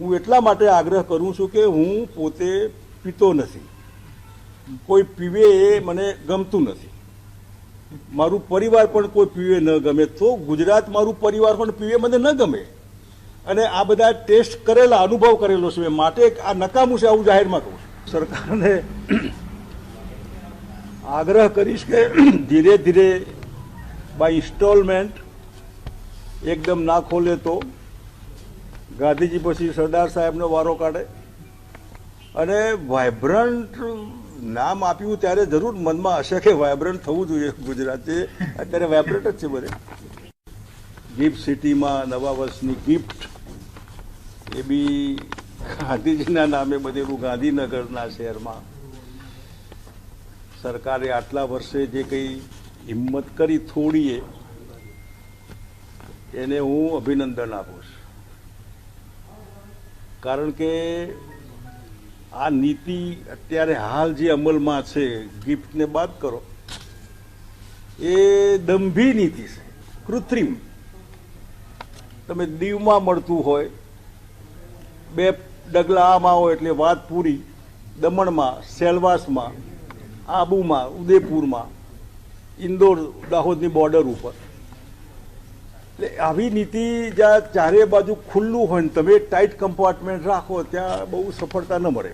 હું એટલા માટે આગ્રહ કરું છું કે હું પોતે પીતો નથી. કોઈ પીવે એ મને ગમતું નથી. મારું પરિવાર પણ કોઈ પીવે ન ગમે તો ગુજરાત મારું પરિવાર પણ પીવે, મને ન ગમે. અને આ બધા ટેસ્ટ કરેલા, અનુભવ કરેલો છે. માટે આ નકામું છે, આવું જાહેરમાં કહું છું. સરકારને આગ્રહ કરીશ કે ધીરે ધીરે બાય ઇન્સ્ટોલમેન્ટ એકદમ ના ખોલે તો ગાંધીજી પછી સરદાર સાહેબનો વારો કાઢે. અને વાઇબ્રન્ટ નામ આપ્યું ત્યારે જરૂર મનમાં હશે કે વાઇબ્રન્ટ થવું જોઈએ ગુજરાત. અત્યારે વાઇબ્રન્ટ જ છે બધે. ગિફ્ટ સિટીમાં નવા વર્ષની ગિફ્ટ. એ બી ગાંધીજીના નામે બધેલું ગાંધીનગરના શહેરમાં. સરકારે આટલા વર્ષે જે કંઈ હિંમત કરી થોડીએ, એને હું અભિનંદન આપું છું. કારણ કે આ નીતિ અત્યારે હાલ જે અમલમાં છે, ગિફ્ટને બાદ કરો, એ દંભી નીતિ છે, કૃત્રિમ. તમે દીવમાં મળતું હોય, બે ડગલા આમાં હોય એટલે વાત પૂરી, દમણમાં, સેલવાસમાં, આબુમાં, ઉદયપુરમાં, ઇન્દોર દાહોદની બોર્ડર ઉપર. એટલે આવી નીતિ જ્યાં ચારે બાજુ ખુલ્લું હોય ને તમે ટાઈટ કમ્પાર્ટમેન્ટ રાખો, ત્યાં બહુ સફળતા ન મળે.